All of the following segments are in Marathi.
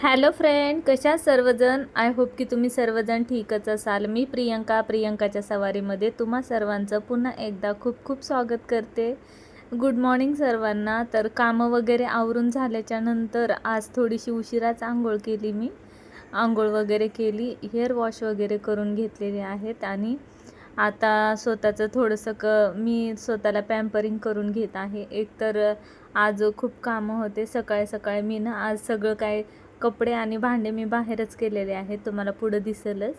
हॅलो फ्रेंड कशा सर्वजण? आय होप की तुम्ही सर्वजण ठीकच असाल. मी प्रियंका प्रियंकाच्या सवारीमध्ये तुम्हा सर्वांचं पुन्हा एकदा खूप खूप स्वागत करते. गुड मॉर्निंग सर्वांना. तर कामं वगैरे आवरून झाल्याच्यानंतर आज थोडीशी उशिराच आंघोळ केली मी. आंघोळ वगैरे केली हेअर वॉश वगैरे करून घेतलेले आहेत आणि आता स्वतःचं थोडंसं क मी स्वतःला पॅम्परिंग करून घेत आहे. एकतर आज खूप कामं होते सकाळी सकाळी मी ना आज सगळं काय कपडे आणि भांडे मी बाहेरच केलेले आहेत तुम्हाला पुढं दिसेलच.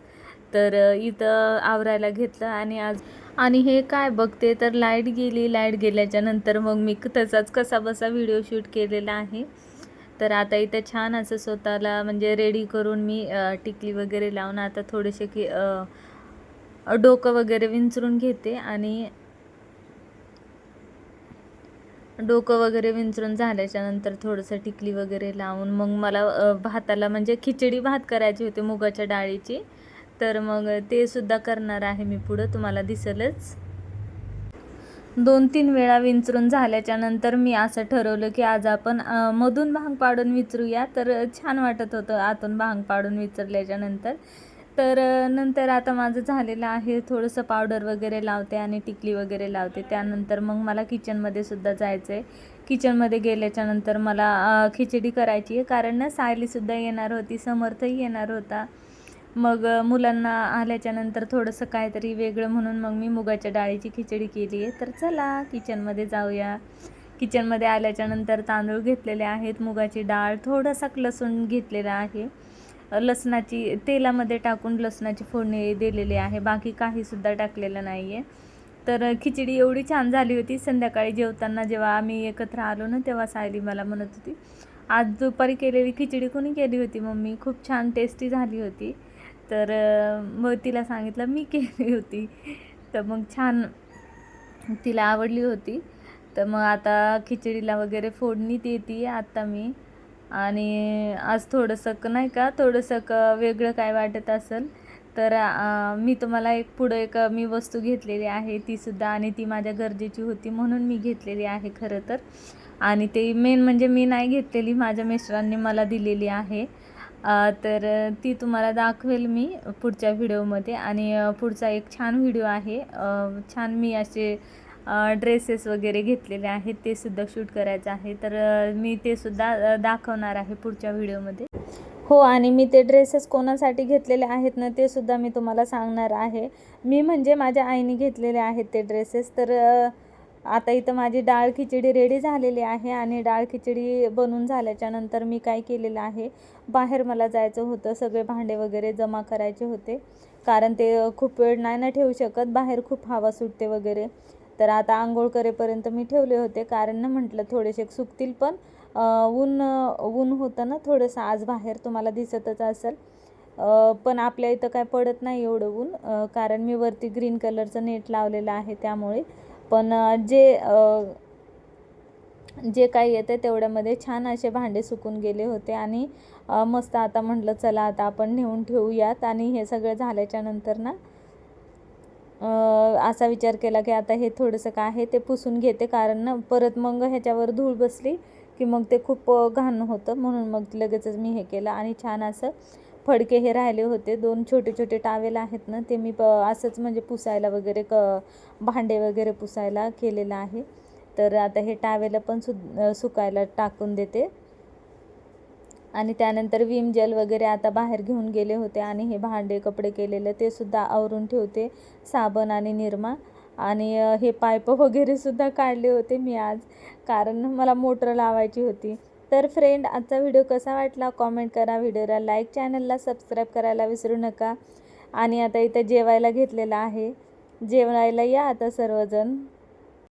तर इथं आवरायला घेतलं आणि आज आणि हे काय बघते? तर लाइट गेली लाइट गेल्याच्यानंतर मग मी तसाच कसा बसा व्हिडिओ शूट केलेला आहे. तर आता इथं छान असं स्वतःला म्हणजे रेडी करून मी टिकली वगैरे लावून आता थोडेसे की डोकं वगैरे विंचरून घेते आणि डोकं वगैरे विंचरून झाल्याच्यानंतर थोडंसं टिकली वगैरे लावून मग मला भाताला म्हणजे खिचडी भात करायची होती मुगाच्या डाळीची. तर मग ते सुद्धा करणार आहे मी पुढं तुम्हाला दिसेलच. दोन तीन वेळा विंचरून झाल्याच्यानंतर मी असं ठरवलं की आज आपण मधून भांग पाडून विचरूया. तर छान वाटत होतं आतून भांग पाडून विचरल्याच्यानंतर. तर नंतर आता माझं झालेलं आहे थोडंसं पावडर वगैरे लावते आणि टिकली वगैरे लावते. त्यानंतर मग मला किचनमध्ये सुद्धा जायचं आहे किचनमध्ये गेल्याच्यानंतर मला खिचडी करायची आहे. कारण ना सायलीसुद्धा येणार होती समर्थही येणार होता. मग मुलांना आल्याच्यानंतर थोडंसं काहीतरी वेगळं म्हणून मग मी मुगाच्या डाळीची खिचडी केली आहे. तर चला किचनमध्ये जाऊया. किचनमध्ये आल्याच्यानंतर तांदूळ घेतलेले आहेत मुगाची डाळ. थोडासा लसूण घेतलेला आहे. लसणाची तेलामध्ये टाकून लसणाची फोडणी दिलेली आहे. बाकी काहीसुद्धा टाकलेलं नाही आहे तर खिचडी एवढी छान झाली होती. संध्याकाळी जेवताना जेव्हा आम्ही एकत्र आलो ना तेव्हा सायली मला म्हणत होती आज दुपारी केलेली खिचडी कोणी केली होती मम्मी? खूप छान टेस्टी झाली होती. तर मग तिला सांगितलं मी केली होती. तर मग छान तिला आवडली होती. तर मग आता खिचडीला वगैरे फोडणी देते आत्ता मी. आणि आज थोडंसं नाही का थोडंसं क वेगळं काय वाटत असेल तर मी तुम्हाला एक पुढं एक मी वस्तू घेतलेली आहे तीसुद्धा आणि ती माझ्या गरजेची होती म्हणून मी घेतलेली आहे खरं तर. आणि ते मेन म्हणजे मी नाही घेतलेली माझ्या मिस्टरांनी मला दिलेली आहे. तर ती तुम्हाला दाखवेल मी पुढच्या व्हिडिओमध्ये आणि पुढचा एक छान व्हिडिओ आहे. छान मी असे ड्रेसेस वगैरे घेतलेले आहेत ते सुद्धा शूट करायचं आहे. तर मी ते सुद्धा दाखवणार आहे पुढच्या व्हिडिओमध्ये हो आणि मी ते ड्रेसेस कोणासाठी घेतलेले आहेत ना ते सुद्धा मी तुम्हाला सांगणार आहे. मी म्हणजे माझ्या आईने घेतलेले आहेत ते ड्रेसेस तर आता इथं माझी डाळ खिचडी रेडी झालेली आहे आणि डाळ खिचडी बनवून झाल्याच्यानंतर मी काय केलेलं आहे बाहेर मला जायचं होतं सगळे भांडे वगैरे जमा करायचे होते. कारण ते खूप वेळ नाही ना ठेवू शकत बाहेर खूप हवा सुटते वगैरे. तर आता आंघोळ करेपर्यंत मी ठेवले होते. कारण ना म्हटलं थोडेसे सुकतील पण ऊन ऊन होतं ना थोडंसं. आज बाहेर तुम्हाला दिसतच असेल. पण आपल्या इथं काय पडत नाही एवढं ऊन. कारण मी वरती ग्रीन कलरचं नेट लावलेलं आहे त्यामुळे. पण जे जे काही येतं तेवढ्यामध्ये छान असे भांडे सुकून गेले होते. आणि मस्त आता म्हटलं चला आता आपण नेऊन ठेवूयात. आणि हे सगळं झाल्याच्यानंतर ना असा विचार केला की आता हे थोडंसं काय आहे ते पुसून घेते. कारण ना परत मग ह्याच्यावर धूळ बसली की मग ते खूप घाण होतं. म्हणून मग लगेचच मी हे केलं. आणि छान असं फडके हे राहिले होते. दोन छोटे छोटे टावेल आहेत ना ते मी प असंच म्हणजे पुसायला वगैरे क भांडे वगैरे पुसायला केलेलं आहे. तर आता हे टावेलं पण सु सुकायला टाकून देते. आणि त्यानंतर विम जेल वगैरे आता बाहेर घेऊन गेले होते आणि हे भांडे कपडे केलेलं ते सुद्धा आवरून ठेवते साबण आणि निरमा. आणि हे पाईप वगैरेसुद्धा काढले होते मी आज कारण मला मोटर लावायची होती. तर फ्रेंड आजचा व्हिडिओ कसा वाटला? कॉमेंट करा व्हिडिओला लाईक चॅनलला सबस्क्राईब करायला विसरू नका. आणि आता इथं जेवायला घेतलेलं आहे. जेवायला या आता सर्वजण.